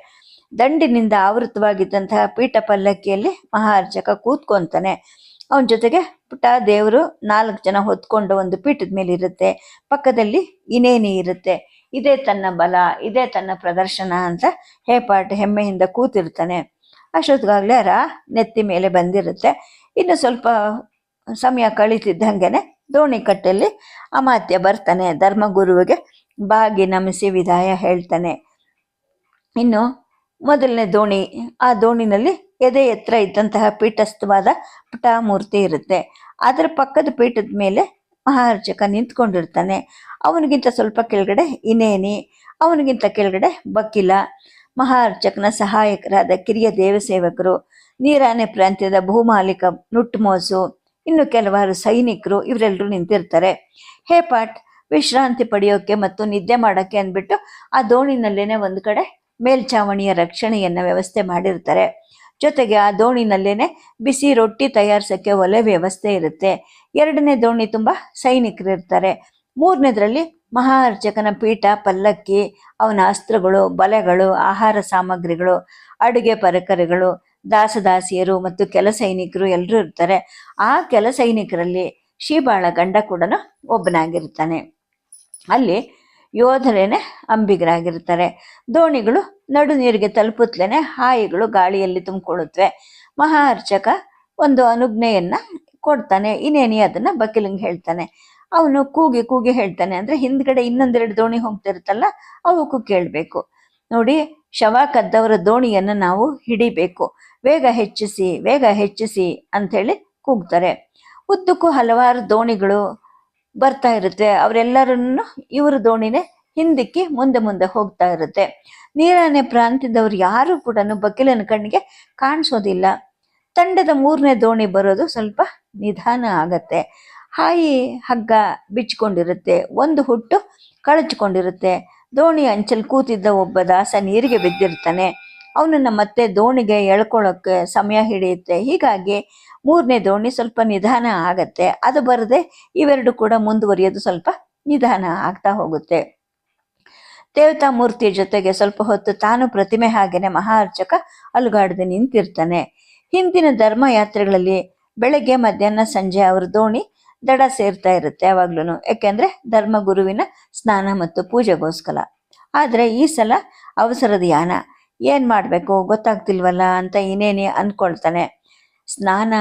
ದಂಡಿನಿಂದ ಆವೃತವಾಗಿದ್ದಂತಹ ಪೀಠ ಪಲ್ಲಕ್ಕಿಯಲ್ಲಿ ಮಹಾರ್ಜಕ ಕೂತ್ಕೊಂತಾನೆ. ಅವನ ಜೊತೆಗೆ ಪುಟ್ಟ ದೇವರು ನಾಲ್ಕು ಜನ ಹೊತ್ಕೊಂಡು ಒಂದು ಪೀಠದ ಮೇಲೆ ಇರುತ್ತೆ. ಪಕ್ಕದಲ್ಲಿ ಇನೇನಿ ಇರುತ್ತೆ. ಇದೇ ತನ್ನ ಬಲ, ಇದೇ ತನ್ನ ಪ್ರದರ್ಶನ ಅಂತ ಹೇಪಾಟ್ ಹೆಮ್ಮೆಯಿಂದ ಕೂತಿರ್ತಾನೆ. ಅಷ್ಟೊತ್ತಿಗಾಗ್ಲೇ ರಾ ನೆತ್ತಿ ಮೇಲೆ ಬಂದಿರುತ್ತೆ. ಇನ್ನು ಸ್ವಲ್ಪ ಸಮಯ ಕಳೀತಿದ್ದಂಗೆನೆ ದೋಣಿ ಕಟ್ಟಲ್ಲಿ ಅಮಾತ್ಯ ಬರ್ತಾನೆ. ಧರ್ಮಗುರುವಿಗೆ ಬಾಗಿ ನಮಿಸಿ ವಿದಾಯ ಹೇಳ್ತಾನೆ. ಇನ್ನು ಮೊದಲನೇ ದೋಣಿ, ಆ ದೋಣಿನಲ್ಲಿ ಎದೆ ಎತ್ತರ ಇದ್ದಂತಹ ಪೀಠಸ್ಥವಾದ ಪುಟಾಮೂರ್ತಿ ಇರುತ್ತೆ. ಅದರ ಪಕ್ಕದ ಪೀಠದ ಮೇಲೆ ಮಹಾರ್ಚಕ ನಿಂತ್ಕೊಂಡಿರ್ತಾನೆ. ಅವನಿಗಿಂತ ಸ್ವಲ್ಪ ಕೆಳಗಡೆ ಇನೇನಿ ಅವನಿಗಿಂತ ಕೆಳಗಡೆ ಬಕ್ಕಿಲ ಮಹಾರ್ಚಕನ ಸಹಾಯಕರಾದ ಕಿರಿಯ ದೇವಸೇವಕರು, ನೀರಾನೆ ಪ್ರಾಂತ್ಯದ ಭೂಮಾಲಿಕ ನುಟ್ಮೋಸು ಇನ್ನು ಕೆಲವಾರು ಸೈನಿಕರು ಇವರೆಲ್ಲರೂ ನಿಂತಿರ್ತಾರೆ. ಹೇ ಪಾಟ್, ವಿಶ್ರಾಂತಿ ಪಡೆಯೋಕೆ ಮತ್ತು ನಿದ್ದೆ ಮಾಡೋಕ್ಕೆ ಅಂದ್ಬಿಟ್ಟು ಆ ದೋಣಿನಲ್ಲೇನೆ ಒಂದು ಕಡೆ ಮೇಲ್ಛಾವಣಿಯ ರಕ್ಷಣೆಯನ್ನು ವ್ಯವಸ್ಥೆ ಮಾಡಿರ್ತಾರೆ. ಜೊತೆಗೆ ಆ ದೋಣಿನಲ್ಲೇನೆ ಬಿಸಿ ರೊಟ್ಟಿ ತಯಾರಿಸೋಕ್ಕೆ ಒಲೆ ವ್ಯವಸ್ಥೆ ಇರುತ್ತೆ. ಎರಡನೇ ದೋಣಿ ತುಂಬ ಸೈನಿಕರು ಇರ್ತಾರೆ ಮೂರನೇದ್ರಲ್ಲಿ ಮಹಾರ್ಚಕನ ಪೀಠ, ಪಲ್ಲಕ್ಕಿ, ಅವನ ಅಸ್ತ್ರಗಳು, ಬಲೆಗಳು, ಆಹಾರ ಸಾಮಗ್ರಿಗಳು, ಅಡುಗೆ ಪರಿಕರಗಳು, ದಾಸದಾಸಿಯರು ಮತ್ತು ಕೆಲ ಸೈನಿಕರು ಎಲ್ಲರೂ ಇರ್ತಾರೆ. ಆ ಕೆಲ ಸೈನಿಕರಲ್ಲಿ ಶೀಬಾಳ ಗಂಡ ಕೂಡ ಒಬ್ಬನಾಗಿರ್ತಾನೆ. ಅಲ್ಲಿ ಯೋಧರೇನೆ ಅಂಬಿಗರಾಗಿರ್ತಾರೆ. ದೋಣಿಗಳು ನಡು ನೀರಿಗೆ ತಲುಪುತ್ತಲೇ ಹಾಯಿಗಳು ಗಾಳಿಯಲ್ಲಿ ತುಂಬಿಕೊಳ್ಳುತ್ತವೆ. ಮಹಾ ಅರ್ಚಕ ಒಂದು ಅನುಜ್ಞೆಯನ್ನ ಕೊಡ್ತಾನೆ. ಇನ್ನೇನಿ ಅದನ್ನ ಬಕಿಲಿಂಗ್ ಹೇಳ್ತಾನೆ. ಅವನು ಕೂಗಿ ಕೂಗಿ ಹೇಳ್ತಾನೆ ಅಂದ್ರೆ ಹಿಂದ್ಗಡೆ ಇನ್ನೊಂದೆರಡು ದೋಣಿ ಹೋಗ್ತಿರುತ್ತಲ್ಲ, ಅವಕ್ಕೂ ಕೇಳಬೇಕು. ನೋಡಿ, ಶವ ಕದ್ದವರ ದೋಣಿಯನ್ನು ನಾವು ಹಿಡಿಬೇಕು. ವೇಗ ಹೆಚ್ಚಿಸಿ ವೇಗ ಹೆಚ್ಚಿಸಿ ಅಂಥೇಳಿ ಕೂಗ್ತಾರೆ. ಉದ್ದಕ್ಕೂ ಹಲವಾರು ದೋಣಿಗಳು ಬರ್ತಾ ಇರುತ್ತೆ. ಅವರೆಲ್ಲರನ್ನು ಇವರ ದೋಣಿನೇ ಹಿಂದಿಕ್ಕಿ ಮುಂದೆ ಮುಂದೆ ಹೋಗ್ತಾ ಇರುತ್ತೆ. ನೀರನೆ ಪ್ರಾಂತ್ಯದವ್ರು ಯಾರು ಕೂಡ ಬಕಿಲನ ಕಣ್ಣಿಗೆ ಕಾಣಿಸೋದಿಲ್ಲ. ತಂಡದ ಮೂರನೇ ದೋಣಿ ಬರೋದು ಸ್ವಲ್ಪ ನಿಧಾನ ಆಗತ್ತೆ. ಹಾಯಿ ಹಗ್ಗ ಬಿಚ್ಚಿಕೊಂಡಿರುತ್ತೆ ಒಂದು ಹುಟ್ಟು ಕಳಚಿಕೊಂಡಿರುತ್ತೆ. ದೋಣಿ ಅಂಚಲ್ ಕೂತಿದ್ದ ಒಬ್ಬ ದಾಸ ನೀರಿಗೆ ಬಿದ್ದಿರ್ತಾನೆ. ಅವನನ್ನ ಮತ್ತೆ ದೋಣಿಗೆ ಎಳ್ಕೊಳ್ಳೋಕೆ ಸಮಯ ಹಿಡಿಯುತ್ತೆ. ಹೀಗಾಗಿ ಮೂರನೇ ದೋಣಿ ಸ್ವಲ್ಪ ನಿಧಾನ ಆಗತ್ತೆ. ಅದು ಬರದೆ ಇವೆರಡು ಕೂಡ ಮುಂದುವರಿಯೋದು ಸ್ವಲ್ಪ ನಿಧಾನ ಆಗ್ತಾ ಹೋಗುತ್ತೆ. ದೇವತಾ ಮೂರ್ತಿ ಜೊತೆಗೆ ಸ್ವಲ್ಪ ಹೊತ್ತು ತಾನು ಪ್ರತಿಮೆ ಹಾಗೇನೆ ಮಹಾರ್ಚಕ ಅಲುಗಾಡದೆ ನಿಂತಿರ್ತಾನೆ. ಹಿಂದಿನ ಧರ್ಮ ಯಾತ್ರೆಗಳಲ್ಲಿ ಬೆಳಗ್ಗೆ, ಮಧ್ಯಾಹ್ನ, ಸಂಜೆ ಅವ್ರ ದೋಣಿ ದಡ ಸೇರ್ತಾ ಇರುತ್ತೆ ಯಾವಾಗ್ಲೂ ಯಾಕೆಂದ್ರೆ ಧರ್ಮ ಗುರುವಿನ ಸ್ನಾನ ಮತ್ತು ಪೂಜೆಗೋಸ್ಕರ. ಆದ್ರೆ ಈ ಸಲ ಅವಸರದ ಯಾನ. ಏನ್ ಮಾಡ್ಬೇಕು? ಗೊತ್ತಾಗ್ತಿಲ್ವಲ್ಲ ಅಂತ ಇನ್ನೇನೇ ಅನ್ಕೊಳ್ತಾನೆ. ಸ್ನಾನ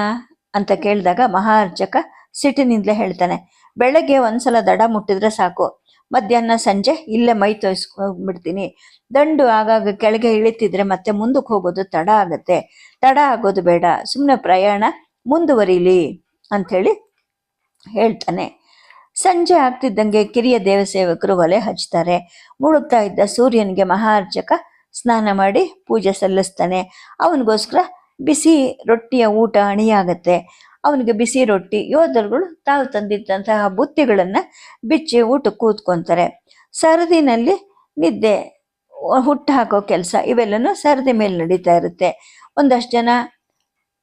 ಅಂತ ಕೇಳಿದಾಗ ಮಹಾರ್ಚಕ ಸಿಟ್ಟಿನಿಂದಲೇ ಹೇಳ್ತಾನೆ. ಬೆಳಗ್ಗೆ ಒಂದ್ಸಲ ದಡ ಮುಟ್ಟಿದ್ರೆ ಸಾಕು. ಮಧ್ಯಾಹ್ನ ಸಂಜೆ ಇಲ್ಲೇ ಮೈ ತೋರಿಸ್ಕೊಂಡ್ಬಿಡ್ತೀನಿ ದಂಡು ಆಗಾಗ ಕೆಳಗೆ ಇಳಿತಿದ್ರೆ ಮತ್ತೆ ಮುಂದಕ್ಕೆ ಹೋಗೋದು ತಡ ಆಗುತ್ತೆ. ತಡ ಆಗೋದು ಬೇಡ. ಸುಮ್ಮನೆ ಪ್ರಯಾಣ ಮುಂದುವರಿಲಿ ಅಂಥೇಳಿ ಹೇಳ್ತಾನೆ. ಸಂಜೆ ಆಗ್ತಿದ್ದಂಗೆ ಕಿರಿಯ ದೇವಸೇವಕರು ಒಲೆ ಹಚ್ತಾರೆ. ಮುಳುಗ್ತಾ ಇದ್ದ ಸೂರ್ಯನಿಗೆ ಮಹಾರ್ಚಕ ಸ್ನಾನ ಮಾಡಿ ಪೂಜೆ ಸಲ್ಲಿಸ್ತಾನೆ. ಅವನಿಗೋಸ್ಕರ ಬಿಸಿ ರೊಟ್ಟಿಯ ಊಟ ಅಣಿಯಾಗತ್ತೆ. ಅವನಿಗೆ ಬಿಸಿ ರೊಟ್ಟಿ, ಯೋಧರುಗಳು ತಾವು ತಂದಿದ್ದಂತಹ ಬುತ್ತಿಗಳನ್ನು ಬಿಚ್ಚಿ ಊಟಕ್ಕೆ ಕೂತ್ಕೊಂತಾರೆ. ಸರದಿನಲ್ಲಿ ನಿದ್ದೆ, ಹುಟ್ಟು ಹಾಕೋ ಕೆಲಸ ಇವೆಲ್ಲನೂ ಸರದಿ ಮೇಲೆ ನಡೀತಾ ಇರುತ್ತೆ. ಒಂದಷ್ಟು ಜನ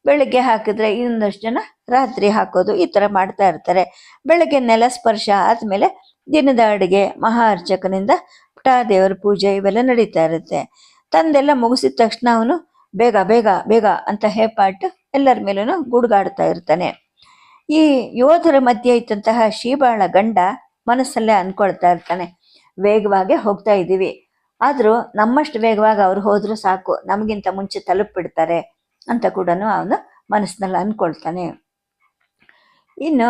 ಬೆಳಗ್ಗೆ ಹಾಕಿದ್ರೆ ಇನ್ನೊಂದಷ್ಟು ಜನ ರಾತ್ರಿ ಹಾಕೋದು ಈ ಥರ ಮಾಡ್ತಾ ಇರ್ತಾರೆ. ಬೆಳಗ್ಗೆ ನೆಲ ಸ್ಪರ್ಶ ಆದಮೇಲೆ ದಿನದ ಅಡುಗೆ ಮಹಾ ಅರ್ಚಕನಿಂದ ಪುಟ ದೇವರ ಪೂಜೆ ಇವೆಲ್ಲ ನಡೀತಾ ಇರುತ್ತೆ. ತಂದೆಲ್ಲ ಮುಗಿಸಿದ ತಕ್ಷಣ ಅವನು ಬೇಗ ಬೇಗ ಬೇಗ ಅಂತ ಹೇಪಾಟು ಎಲ್ಲರ ಮೇಲೂ ಗುಡುಗಾಡ್ತಾ ಇರ್ತಾನೆ. ಈ ಯೋಧರ ಮಧ್ಯೆ ಇದ್ದಂತಹ ಶೀಬಾಳ ಗಂಡ ಮನಸ್ಸಲ್ಲೇ ಅನ್ಕೊಳ್ತಾ ಇರ್ತಾನೆ. ವೇಗವಾಗಿ ಹೋಗ್ತಾ ಇದ್ದೀವಿ. ಆದರೂ ನಮ್ಮಷ್ಟು ವೇಗವಾಗಿ ಅವ್ರು ಹೋದ್ರು ಸಾಕು, ನಮಗಿಂತ ಮುಂಚೆ ತಲುಪಿಡ್ತಾರೆ ಅಂತ ಕೂಡ ಅವನು ಮನಸ್ಸಿನಲ್ಲಿ ಅನ್ಕೊಳ್ತಾನೆ. ಇನ್ನು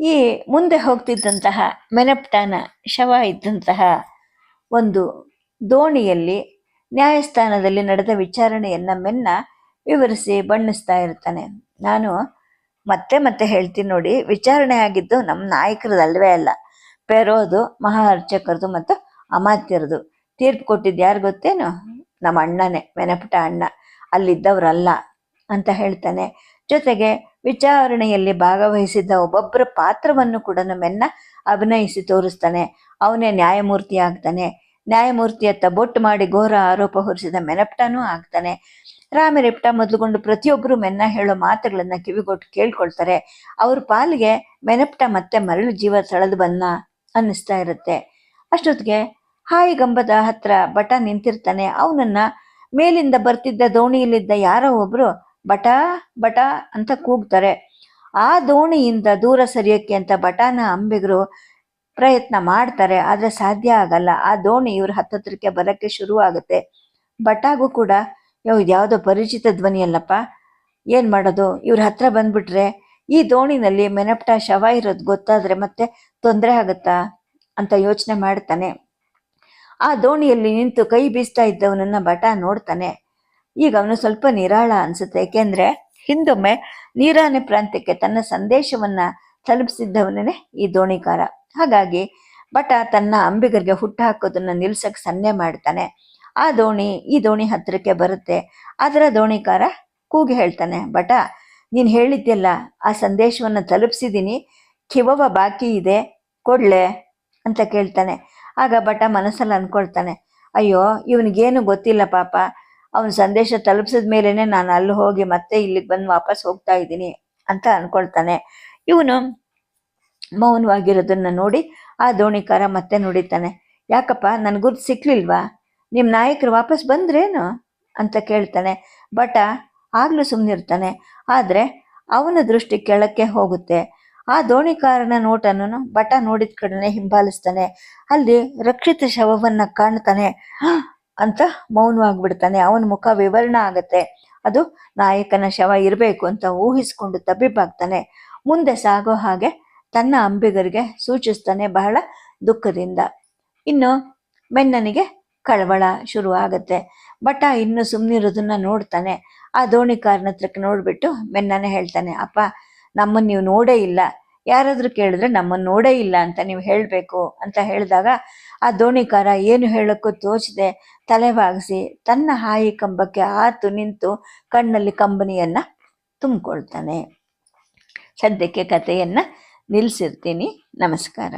ಈ ಮುಂದೆ ಹೋಗ್ತಿದ್ದಂತಹ ಮೆನಪ್ಟಾನ ಶವ ಇದ್ದಂತಹ ಒಂದು ದೋಣಿಯಲ್ಲಿ ನ್ಯಾಯಸ್ಥಾನದಲ್ಲಿ ನಡೆದ ವಿಚಾರಣೆಯನ್ನ ಮೆನ್ನ ವಿವರಿಸಿ ಬಣ್ಣಿಸ್ತಾ ಇರ್ತಾನೆ. ನಾನು ಮತ್ತೆ ಮತ್ತೆ ಹೇಳ್ತೀನಿ ನೋಡಿ, ವಿಚಾರಣೆ ಆಗಿದ್ದು ನಮ್ಮ ನಾಯಕರದಲ್ವೇ ಅಲ್ಲ. ಪೆರೋದು ಮಹಾ ಅರ್ಚಕರದು ಮತ್ತು ಅಮಾತ್ಯರದು. ತೀರ್ಪು ಕೊಟ್ಟಿದ್ದು ಯಾರು ಗೊತ್ತೇನು? ನಮ್ಮ ಅಣ್ಣನೇ, ಮೆನಪುಟ ಅಣ್ಣ. ಅಲ್ಲಿದ್ದವರಲ್ಲ ಅಂತ ಹೇಳ್ತಾನೆ. ಜೊತೆಗೆ ವಿಚಾರಣೆಯಲ್ಲಿ ಭಾಗವಹಿಸಿದ್ದ ಒಬ್ಬೊಬ್ಬರ ಪಾತ್ರವನ್ನು ಕೂಡ ನಮ್ಮೆನ್ನ ಅಭಿನಯಿಸಿ ತೋರಿಸ್ತಾನೆ. ಅವನೇ ನ್ಯಾಯಮೂರ್ತಿ ಆಗ್ತಾನೆ. ನ್ಯಾಯಮೂರ್ತಿಯತ್ತ ಬೊಟ್ಟು ಮಾಡಿ ಘೋರ ಆರೋಪ ಹೊರಿಸಿದ ಮೆನಪ್ಟನೂ ಆಗ್ತಾನೆ. ರಾಮರೆಪ್ಟ ಮೊದಲುಗೊಂಡು ಪ್ರತಿಯೊಬ್ಬರು ಮೆನ್ನ ಹೇಳೋ ಮಾತುಗಳನ್ನ ಕಿವಿಗೊಟ್ಟು ಕೇಳ್ಕೊಳ್ತಾರೆ. ಅವ್ರ ಪಾಲಿಗೆ ಮೆನಪ್ಟ ಮತ್ತೆ ಮರಳು ಜೀವ ಸಳೆದು ಬಂದ ಅನ್ನಿಸ್ತಾ ಇರುತ್ತೆ. ಅಷ್ಟೊತ್ತಿಗೆ ಹಾಯಿ ಗಂಬದ ಹತ್ರ ಬಟ ನಿಂತಿರ್ತಾನೆ. ಅವನನ್ನ ಮೇಲಿಂದ ಬರ್ತಿದ್ದ ದೋಣಿಯಲ್ಲಿದ್ದ ಯಾರೋ ಒಬ್ರು ಬಟ ಬಟ ಅಂತ ಕೂಗ್ತಾರೆ. ಆ ದೋಣಿಯಿಂದ ದೂರ ಸರಿಯೋಕ್ಕೆ ಅಂತ ಬಟಾನ ಅಂಬಿಗರು ಪ್ರಯತ್ನ ಮಾಡ್ತಾರೆ, ಆದರೆ ಸಾಧ್ಯ ಆಗಲ್ಲ. ಆ ದೋಣಿ ಇವ್ರ ಹತ್ತತ್ರಕ್ಕೆ ಬರಕ್ಕೆ ಶುರು ಆಗುತ್ತೆ ಬಟಾಗೂ ಕೂಡ ಯೋ, ಇದ್ಯಾವುದೋ ಪರಿಚಿತ ಧ್ವನಿ ಅಲ್ಲಪ್ಪ. ಏನು ಮಾಡೋದು? ಇವ್ರ ಹತ್ರ ಬಂದ್ಬಿಟ್ರೆ ಈ ದೋಣಿನಲ್ಲಿ ಮೆನಪ್ಟ ಶವ ಇರೋದು ಗೊತ್ತಾದರೆ ಮತ್ತೆ ತೊಂದರೆ ಆಗುತ್ತಾ ಅಂತ ಯೋಚನೆ ಮಾಡ್ತಾನೆ. ಆ ದೋಣಿಯಲ್ಲಿ ನಿಂತು ಕೈ ಬೀಸ್ತಾ ಇದ್ದವನನ್ನ ಬಟ ನೋಡ್ತಾನೆ. ಈಗ ಅವನು ಸ್ವಲ್ಪ ನಿರಾಳ ಅನ್ಸುತ್ತೆ. ಏಕೆಂದರೆ ಹಿಂದೊಮ್ಮೆ ನೀರಾನೆ ಪ್ರಾಂತ್ಯಕ್ಕೆ ತನ್ನ ಸಂದೇಶವನ್ನ ತಲುಪಿಸಿದ್ದವನೇ ಈ ದೋಣಿಕಾರ. ಹಾಗಾಗಿ ಬಟ ತನ್ನ ಅಂಬಿಗರಿಗೆ ಹುಟ್ಟು ಹಾಕೋದನ್ನ ನಿಲ್ಸಕ್ ಸನ್ನೆ ಮಾಡ್ತಾನೆ. ಆ ದೋಣಿ ಈ ದೋಣಿ ಹತ್ತಿರಕ್ಕೆ ಬರುತ್ತೆ. ಅದರ ದೋಣಿಕಾರ ಕೂಗಿ ಹೇಳ್ತಾನೆ ಬಟ ನೀನು ಹೇಳಿದ್ದೆಲ್ಲ ಆ ಸಂದೇಶವನ್ನು ತಲುಪಿಸಿದ್ದೀನಿ ಕಿವವ ಬಾಕಿ ಇದೆ, ಕೊಡ್ಲೆ ಅಂತ ಕೇಳ್ತಾನೆ. ಆಗ ಬಟ ಮನಸ್ಸಲ್ಲಿ ಅಂದ್ಕೊಳ್ತಾನೆ ಅಯ್ಯೋ, ಇವನಿಗೇನು ಗೊತ್ತಿಲ್ಲ ಪಾಪ, ಅವನ ಸಂದೇಶ ತಲುಪಿಸಿದ ಮೇಲೇನೆ ನಾನು ಅಲ್ಲಿ ಹೋಗಿ ಮತ್ತೆ ಇಲ್ಲಿಗೆ ಬಂದು ವಾಪಸ್ ಹೋಗ್ತಾ ಇದ್ದೀನಿ ಅಂತ ಅಂದ್ಕೊಳ್ತಾನೆ ಇವನು ಮೌನವಾಗಿರೋದನ್ನ ನೋಡಿ ಆ ದೋಣಿಕಾರ ಮತ್ತೆ ನುಡಿತಾನೆ, ಯಾಕಪ್ಪ ನನ್ ಗುರ್ತು ಸಿಕ್ಲಿಲ್ವಾ? ನಿಮ್ಮ ನಾಯಕರು ವಾಪಸ್ ಬಂದ್ರೇನು? ಅಂತ ಕೇಳ್ತಾನೆ. ಬಟ ಆಗಲೂ ಸುಮ್ಮನಿರ್ತಾನೆ ಆದರೆ ಅವನ ದೃಷ್ಟಿ ಕೆಳಕ್ಕೆ ಹೋಗುತ್ತೆ. ಆ ದೋಣಿಕಾರನ ನೋಟನ್ನು ಬಟ ನೋಡಿದ ಕಡೆನೆ ಹಿಂಬಾಲಿಸ್ತಾನೆ. ಅಲ್ಲಿ ರಕ್ಷಿತ ಶವವನ್ನು ಕಾಣ್ತಾನೆ. ಅಂತ ಮೌನವಾಗ್ಬಿಡ್ತಾನೆ. ಅವನ ಮುಖ ವಿವರಣ ಆಗುತ್ತೆ. ಅದು ನಾಯಕನ ಶವ ಇರಬೇಕು ಅಂತ ಊಹಿಸಿಕೊಂಡು ತಬ್ಬಿಬ್ಬಾಗ್ತಾನೆ. ಮುಂದೆ ಸಾಗೋ ಹಾಗೆ ತನ್ನ ಅಂಬಿಗರಿಗೆ ಸೂಚಿಸ್ತಾನೆ ಬಹಳ ದುಃಖದಿಂದ. ಇನ್ನು ಮೆನ್ನನಿಗೆ ಕಳವಳ ಶುರು ಆಗತ್ತೆ ಬಟ್ ಇನ್ನು ಸುಮ್ಮನಿರೋದನ್ನ ನೋಡ್ತಾನೆ. ಆ ದೋಣಿಕಾರನ ಹತ್ರಕ್ಕೆ ನೋಡ್ಬಿಟ್ಟು ಬೆನ್ನನೆ ಹೇಳ್ತಾನೆ, ಅಪ್ಪ ನಮ್ಮನ್ನು ನೀವು ನೋಡೇ ಇಲ್ಲ. ಯಾರಾದ್ರೂ ಕೇಳಿದ್ರೆ ನಮ್ಮನ್ನು ನೋಡೇ ಇಲ್ಲ ಅಂತ ನೀವು ಹೇಳಬೇಕು ಅಂತ ಹೇಳಿದಾಗ ಆ ದೋಣಿಕಾರ ಏನು ಹೇಳೋಕ್ಕೂ ತೋಚದೆ ತಲೆ ಬಾಗಿಸಿ ತನ್ನ ಹಾಯಿ ಕಂಬಕ್ಕೆ ಆತು ನಿಂತು ಕಣ್ಣಲ್ಲಿ ಕಂಬನಿಯನ್ನ ತುಂಬಿಕೊಳ್ತಾನೆ. ಸದ್ಯಕ್ಕೆ ಕಥೆಯನ್ನ ನಿಲ್ಲಿಸಿರ್ತೀನಿ ನಮಸ್ಕಾರ.